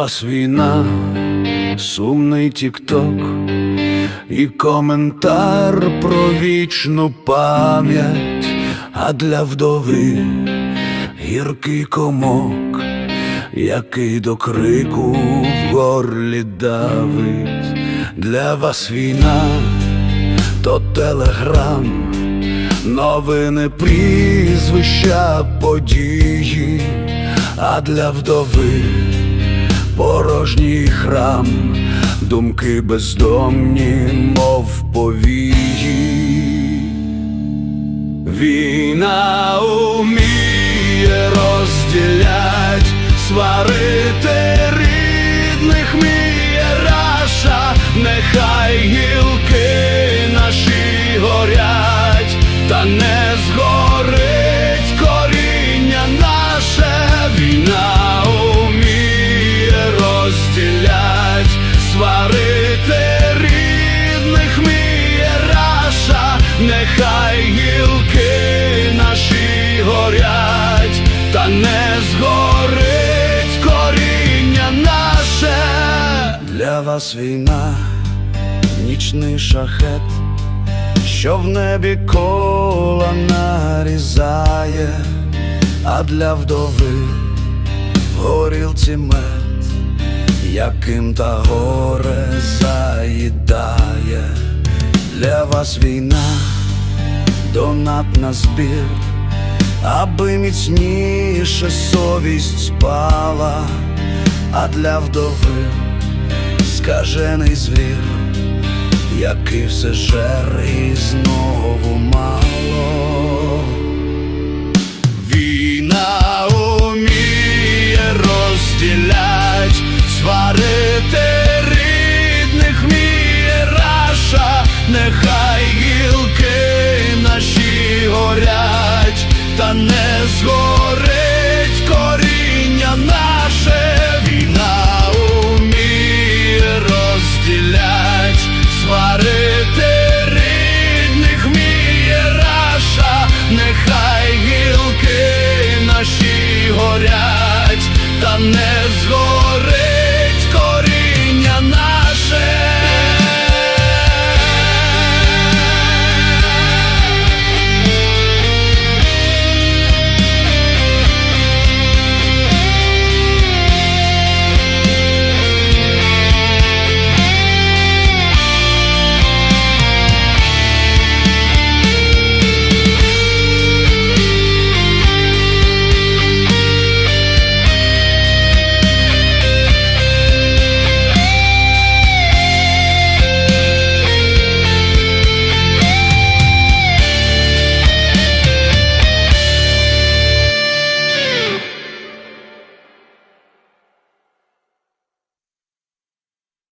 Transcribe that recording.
вас війна, сумний тікток і коментар про вічну пам'ять, а для вдови гіркий комок, який до крику в горлі давить. Для вас війна, то телеграм, новини, прізвища, події, а для вдови порожній храм, думки бездомні, мов повії. Війна уміє розділять, сварити рідних міє раша, нехай гілки наші горять, та не згорить вас війна, нічний шахет, що в небі кола нарізає, а для вдови в горілці мед, яким та горе заїдає. Для вас війна, донат на збір, аби міцніше совість спала, а для вдови скажений звір, який все жер і знову мало. Війна уміє розділять, сварити рідних вміє раша, нехай гілки наші горять, та не згорять